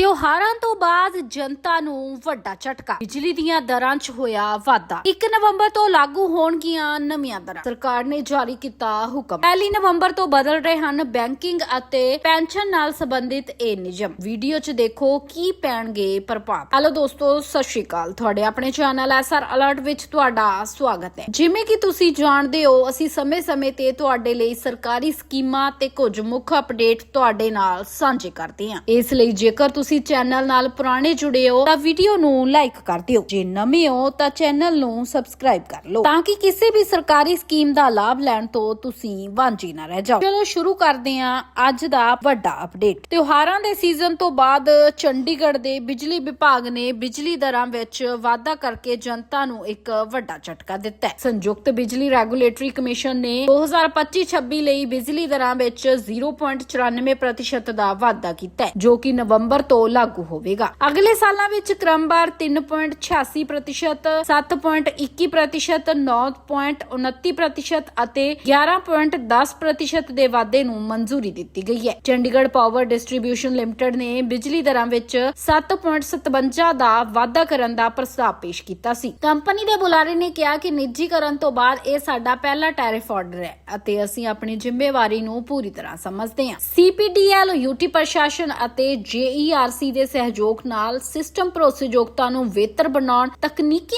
ਤਿਉਹਾਰਾਂ ਤੋਂ ਬਾਅਦ ਜਨਤਾ ਨੂੰ ਵੱਡਾ ਝਟਕਾ। ਬਿਜਲੀ ਦੀਆਂ ਦਰਾਂ 'ਚ ਹੋਇਆ ਵਾਧਾ। 1 ਨਵੰਬਰ ਤੋਂ ਲਾਗੂ ਹੋਣਗੀਆਂ ਨਵੀਆਂ ਦਰਾਂ। ਸਰਕਾਰ ਨੇ ਜਾਰੀ ਕੀਤਾ ਹੁਕਮ। 1 ਨਵੰਬਰ ਤੋਂ ਬਦਲ ਰਹੇ ਹਨ ਬੈਂਕਿੰਗ ਅਤੇ ਪੈਨਸ਼ਨ ਨਾਲ ਸੰਬੰਧਿਤ ਇਹ ਨਿਯਮ। ਵੀਡੀਓ 'ਚ ਦੇਖੋ ਕੀ ਪੈਣਗੇ ਪ੍ਰਭਾਵ। ਹਲੋ ਦੋਸਤੋ, ਸਤਿ ਸ਼੍ਰੀ ਅਕਾਲ। ਤੁਹਾਡੇ ਆਪਣੇ ਚੈਨਲ ਐਸਆਰ ਅਲਰਟ ਵਿੱਚ ਤੁਹਾਡਾ ਸਵਾਗਤ ਹੈ। ਜਿਵੇਂ ਕਿ ਤੁਸੀਂ ਜਾਣਦੇ ਹੋ, ਅਸੀਂ ਸਮੇਂ-ਸਮੇਂ ਤੇ ਤੁਹਾਡੇ ਲਈ ਸਰਕਾਰੀ ਸਕੀਮਾਂ ਤੇ ਕੁਝ ਮੁੱਖ ਅਪਡੇਟ ਤੁਹਾਡੇ ਨਾਲ ਸਾਂਝੇ ਕਰਦੇ ਹਾਂ। ਇਸ ਲਈ ਜੇਕਰ ਤੁਸੀਂ ਤੁਸੀਂ ਚੈਨਲ ਨਾਲ ਪੁਰਾਣੇ ਜੁੜੇ ਹੋ ਤਾਂ ਵੀਡੀਓ ਨੂੰ ਲਾਈਕ ਕਰ ਦਿਓ। ਜੇ ਨਵੇਂ ਹੋ ਤਾਂ ਚੈਨਲ ਨੂੰ ਸਬਸਕ੍ਰਾਈਬ ਕਰ ਲਓ। ਤਾਂ ਕਿ ਕਿਸੇ ਵੀ ਸਰਕਾਰੀ ਸਕੀਮ ਦਾ ਲਾਭ ਲੈਣ ਤੋਂ ਤੁਸੀਂ ਵਾਂਝੇ ਨਾ ਰਹਿ ਜਾਓ। ਚਲੋ ਸ਼ੁਰੂ ਕਰਦੇ ਹਾਂ ਅੱਜ ਦਾ ਵੱਡਾ ਅਪਡੇਟ ਤਿਉਹਾਰਾਂ ਦੇ ਸੀਜ਼ਨ ਤੋਂ ਬਾਅਦ ਚੰਡੀਗੜ੍ਹ ਦੇ ਬਿਜਲੀ ਵਿਭਾਗ ਨੇ ਬਿਜਲੀ ਦਰਾਂ ਵਿੱਚ ਵਾਧਾ ਕਰਕੇ ਜਨਤਾ ਨੂੰ ਇੱਕ ਵੱਡਾ ਝਟਕਾ ਦਿੱਤਾ ਹੈ। ਸੰਯੁਕਤ ਬਿਜਲੀ ਰੈਗੂਲੇਟਰੀ ਕਮਿਸ਼ਨ ਨੇ 2025-26 ਲਈ ਬਿਜਲੀ ਦਰਾਂ ਵਿੱਚ 0.94% ਦਾ ਵਾਧਾ ਕੀਤਾ ਹੈ, ਜੋ ਕਿ ਨਵੰਬਰ ਤੋਂ ਲਾਗੂ ਹੋਵੇਗਾ। ਅਗਲੇ ਸਾਲਾਂ ਵਿੱਚ ਕ੍ਰਮਵਾਰ 3.86% 7.21% 9.29% ਅਤੇ 11.10% ਦੇ ਵਾਧੇ ਨੂੰ ਮਨਜ਼ੂਰੀ ਦਿੱਤੀ ਗਈ ਹੈ। ਚੰਡੀਗੜ੍ਹ ਪਾਵਰ ਡਿਸਟ੍ਰੀਬਿਊਸ਼ਨ ਲਿਮਟਿਡ ਨੇ ਬਿਜਲੀ ਦਰਾਂ ਵਿੱਚ 7.57 ਦਾ ਵਾਧਾ ਕਰਨ ਦਾ ਪ੍ਰਸਤਾਵ ਪੇਸ਼ ਕੀਤਾ ਸੀ। ਕੰਪਨੀ ਦੇ ਬੁਲਾਰੇ ਨੇ ਕਿਹਾ ਕਿ ਨਿੱਜੀਕਰਨ ਤੋਂ ਬਾਅਦ ਇਹ ਸਾਡਾ ਪਹਿਲਾ ਟੈਰਿਫ ਆਰਡਰ ਹੈ ਅਤੇ ਅਸੀਂ ਆਪਣੀ ਜ਼ਿੰਮੇਵਾਰੀ ਨੂੰ ਪੂਰੀ ਤਰ੍ਹਾਂ ਸਮਝਦੇ ਹਾਂ। ਸੀਪੀਡੀਐਲ, ਯੂਟੀ ਪ੍ਰਸ਼ਾਸਨ ਅਤੇ ਜੇਈਆਰਸੀ ਦੇ ਸਹਿਯੋਗ ਨਾਲ ਸਿਸਟਮ ਭਰੋਸੇਯੋਗਤਾ ਨੂੰ ਬਿਹਤਰ ਬਣਾਉਣ, ਤਕਨੀਕੀ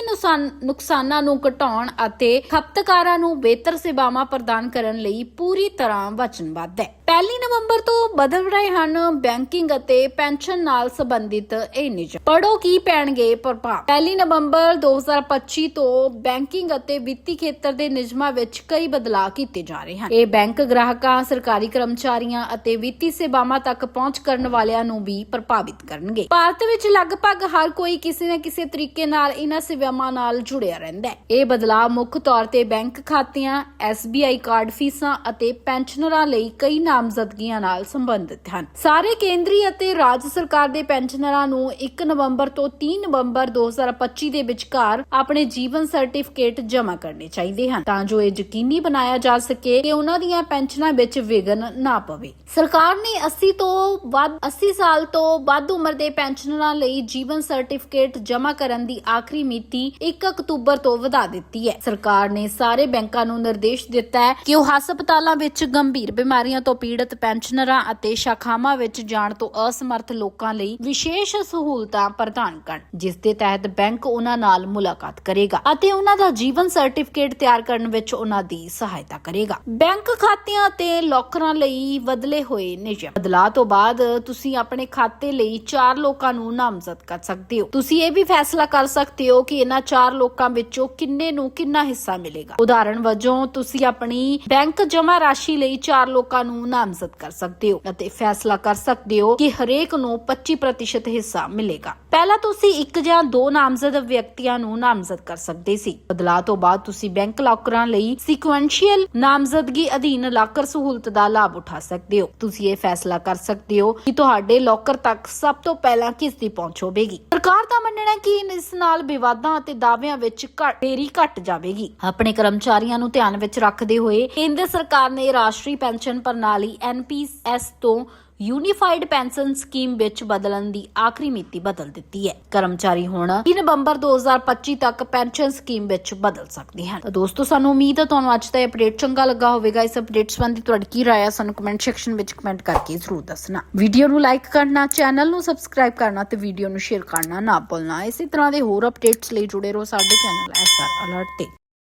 ਨੁਕਸਾਨਾਂ ਨੂੰ ਘਟਾਉਣ ਅਤੇ ਖਪਤਕਾਰਾਂ ਨੂੰ ਬਿਹਤਰ ਸੇਵਾਵਾਂ ਪ੍ਰਦਾਨ ਕਰਨ ਲਈ ਪੂਰੀ ਤਰ੍ਹਾਂ ਵਚਨਬੱਧ ਹੈ। ਪਹਿਲੀ ਨਵੰਬਰ ਤੋਂ ਬਦਲ ਰਹੇ ਹਨ ਬੈਂਕਿੰਗ ਅਤੇ ਪੈਨਸ਼ਨ ਨਾਲ ਸੰਬੰਧਿਤ ਇਹ ਨਿਯਮ। ਪੜੋ ਕੀ ਪੈਣਗੇ ਪ੍ਰਭਾਵ। ਪਹਿਲੀ ਨਵੰਬਰ 2025 ਤੋਂ ਬੈਂਕਿੰਗ ਅਤੇ ਵਿੱਤੀ ਖੇਤਰ ਦੇ ਨਿਯਮਾਂ ਵਿੱਚ ਕਈ ਬਦਲਾਅ ਕੀਤੇ ਜਾ ਰਹੇ ਹਨ। ਇਹ ਬੈਂਕ ਗ੍ਰਾਹਕਾਂ, ਸਰਕਾਰੀ ਕਰਮਚਾਰੀਆਂ ਅਤੇ ਵਿੱਤੀ ਸੇਵਾਵਾਂ ਤੱਕ ਪਹੁੰਚ ਕਰਨ ਵਾਲਿਆਂ ਨੂੰ ਵੀ ਪ੍ਰਭਾਵਿਤ ਕਰਨਗੇ। ਭਾਰਤ ਵਿੱਚ ਲਗਭਗ ਹਰ ਕੋਈ ਕਿਸੇ ਨਾ ਕਿਸੇ ਤਰੀਕੇ ਨਾਲ ਇਹਨਾਂ ਸੇਵਾਵਾਂ ਨਾਲ ਜੁੜਿਆ ਰਹਿੰਦਾ ਹੈ। ਇਹ ਬਦਲਾਅ ਮੁੱਖ ਤੌਰ ਤੇ ਬੈਂਕ ਖਾਤਿਆਂ SBI ਕਾਰਡ ਫੀਸਾਂ ਅਤੇ ਪੈਨਸ਼ਨਰਾਂ ਲਈ ਕਈ ਨਾਮ ਨਾਮਜ਼ਦਗੀਆਂ ਨਾਲ ਸੰਬੰਧਿਤ ਹਨ। ਸਾਰੇ ਕੇਂਦਰੀ ਅਤੇ ਰਾਜ ਸਰਕਾਰ ਦੇ ਪੈਨਸ਼ਨਰਾਂ ਨੂੰ 1 ਨਵੰਬਰ ਤੋਂ 3 ਨਵੰਬਰ 2025 ਦੇ ਵਿਚਕਾਰ ਆਪਣੇ ਜੀਵਨ ਸਰਟੀਫਿਕੇਟ ਜਮ੍ਹਾਂ ਕਰਨੇ ਚਾਹੀਦੇ ਹਨ। ਤਾਂ ਜੋ ਇਹ ਯਕੀਨੀ ਬਣਾਇਆ ਜਾ ਸਕੇ ਕਿ ਉਹਨਾਂ ਦੀਆਂ ਪੈਨਸ਼ਨਾਂ ਵਿੱਚ ਵਿਘਨ ਨਾ ਪਵੇ। ਸਰਕਾਰ ਨੇ 80 ਤੋਂ ਵੱਧ 80 ਸਾਲ ਤੋਂ ਵੱਧ ਉਮਰ ਦੇ ਪੈਨਸ਼ਨਰਾਂ ਲਈ ਜੀਵਨ ਸਰਟੀਫਿਕੇਟ ਜਮ੍ਹਾਂ ਕਰਨ ਦੀ ਆਖਰੀ ਮਿਤੀ 1 ਅਕਤੂਬਰ ਤੋਂ ਵਧਾ ਦਿੱਤੀ ਹੈ। ਸਰਕਾਰ ਨੇ ਸਾਰੇ ਬੈਂਕਾਂ ਨੂੰ ਨਿਰਦੇਸ਼ ਦਿੱਤਾ ਹੈ ਕਿ ਉਹ ਹਸਪਤਾਲਾਂ ਵਿੱਚ ਗੰਭੀਰ ਬਿਮਾਰੀਆਂ ਤੋਂ ਪੀੜਤ ਪੀੜਤ ਪੈਨਸ਼ਨਰਾਂ ਅਤੇ ਸ਼ਾਖਾਵਾਂ ਵਿੱਚ ਜਾਣ ਤੋਂ ਅਸਮਰਥ ਲੋਕਾਂ ਲਈ ਵਿਸ਼ੇਸ਼ ਸਹੂਲਤਾਂ ਪ੍ਰਦਾਨ ਕਰਨ, ਜਿਸ ਦੇ ਤਹਿਤ ਬੈਂਕ ਉਹਨਾਂ ਨਾਲ ਮੁਲਾਕਾਤ ਕਰੇਗਾ ਅਤੇ ਉਹਨਾਂ ਦਾ ਜੀਵਨ ਸਰਟੀਫਿਕੇਟ ਤਿਆਰ ਕਰਨ ਵਿੱਚ ਉਹਨਾਂ ਦੀ ਸਹਾਇਤਾ ਕਰੇਗਾ। ਬੈਂਕ ਖਾਤਿਆਂ ਅਤੇ ਲੋਕਰਾਂ ਲਈ ਬਦਲੇ ਹੋਏ ਨਿਯਮ ਬਦਲਾਅ ਤੋਂ ਬਾਅਦ ਤੁਸੀਂ ਆਪਣੇ ਖਾਤੇ ਲਈ 4 ਲੋਕਾਂ ਨੂੰ ਨਾਮਜ਼ਦ ਕਰ ਸਕਦੇ ਹੋ। ਤੁਸੀਂ ਇਹ ਵੀ ਫੈਸਲਾ ਕਰ ਸਕਦੇ ਹੋ ਕਿ ਇਹਨਾਂ 4 ਲੋਕਾਂ ਵਿੱਚੋਂ ਕਿੰਨੇ ਨੂੰ ਕਿੰਨਾ ਹਿੱਸਾ ਮਿਲੇਗਾ। ਉਦਾਹਰਣ ਵਜੋਂ, ਤੁਸੀਂ ਆਪਣੀ ਬੈਂਕ ਜਮ੍ਹਾਂ ਰਾਸ਼ੀ ਲਈ 4 ਲੋਕਾਂ ਨੂੰ ਨਾਮਜ਼ਦ ਕਰ ਸਕਦੇ ਹੋ ਅਤੇ ਫੈਸਲਾ ਕਰ ਸਕਦੇ ਹੋ ਕਿ ਹਰੇਕ ਨੂੰ 25% ਹਿੱਸਾ ਮਿਲੇਗਾ। ਪਹਿਲਾਂ ਤੁਸੀਂ ਇੱਕ ਜਾਂ ਦੋ ਨਾਮਜ਼ਦ ਵਿਅਕਤੀਆਂ ਨੂੰ ਨਾਮਜ਼ਦ ਕਰ ਸਕਦੇ ਸੀ। ਬਦਲਾਅ ਤੋਂ ਬਾਅਦ ਤੁਸੀਂ ਬੈਂਕ ਲਾਕਰਾਂ ਲਈ ਸੀਕੁਐਂਸ਼ੀਅਲ ਨਾਮਜ਼ਦਗੀ ਅਧੀਨ ਲਾਕਰ ਸਹੂਲਤ ਦਾ ਲਾਭ ਉਠਾ ਸਕਦੇ ਹੋ। ਤੁਸੀਂ ਇਹ ਫੈਸਲਾ ਕਰ ਸਕਦੇ ਹੋ ਕਿ ਤੁਹਾਡੇ ਲੋਕਰ ਤੱਕ ਸਭ ਤੋਂ ਪਹਿਲਾਂ ਕਿਸ ਦੀ ਪਹੁੰਚ ਹੋਵੇਗੀ। ਸਰਕਾਰ ਦਾ ਮੰਨਣਾ ਹੈ ਕਿ ਇਸ ਨਾਲ ਵਿਵਾਦਾਂ ਅਤੇ ਦਾਅਵਿਆਂ ਵਿੱਚ ਘੱਟ ਦੇਰੀ ਘਟ ਜਾਵੇਗੀ। ਆਪਣੇ ਕਰਮਚਾਰੀਆਂ ਨੂੰ ਧਿਆਨ ਵਿੱਚ ਰੱਖਦੇ ਹੋਏ ਕੇਂਦਰ ਸਰਕਾਰ ਨੇ ਰਾਸ਼ਟਰੀ ਪੈਨਸ਼ਨ ਪ੍ਰਣਾਲੀ ਐਨਪੀਐਸ ਤੋਂ ਯੂਨੀਫਾਈਡ ਪੈਨਸ਼ਨ ਸਕੀਮ ਵਿੱਚ ਬਦਲਣ ਦੀ ਆਖਰੀ ਮਿਤੀ ਬਦਲ ਦਿੱਤੀ ਹੈ। ਕਰਮਚਾਰੀ ਹੁਣ 3 ਨਵੰਬਰ 2025 ਤੱਕ ਪੈਨਸ਼ਨ ਸਕੀਮ ਵਿੱਚ ਬਦਲ ਸਕਦੇ ਹਨ। ਤਾਂ ਦੋਸਤੋ, ਸਾਨੂੰ ਉਮੀਦ ਹੈ ਤੁਹਾਨੂੰ ਅੱਜ ਦਾ ਅਪਡੇਟ ਚੰਗਾ ਲੱਗਾ ਹੋਵੇਗਾ। ਇਸ ਅਪਡੇਟ ਸੰਬੰਧੀ ਤੁਹਾਡੀ ਕੀ ਰਾਏ ਹੈ ਸਾਨੂੰ ਕਮੈਂਟ ਸੈਕਸ਼ਨ ਵਿੱਚ ਕਮੈਂਟ ਕਰਕੇ ਜ਼ਰੂਰ ਦੱਸਣਾ। ਵੀਡੀਓ ਨੂੰ ਲਾਈਕ ਕਰਨਾ ਚੈਨਲ ਨੂੰ ਸਬਸਕ੍ਰਾਈਬ ਕਰਨਾ ਤੇ ਵੀਡੀਓ ਨੂੰ ਸ਼ੇਅਰ ਕਰਨਾ ਨਾ ਭੁੱਲਣਾ। ਇਸੇ ਤਰ੍ਹਾਂ ਦੇ ਹੋਰ ਅਪਡੇਟਸ ਲਈ ਜੁੜੇ ਰਹੋ ਸਾਡੇ ਚੈਨਲ ਐਸਆਰ ਅਲਰਟ ਤੇ।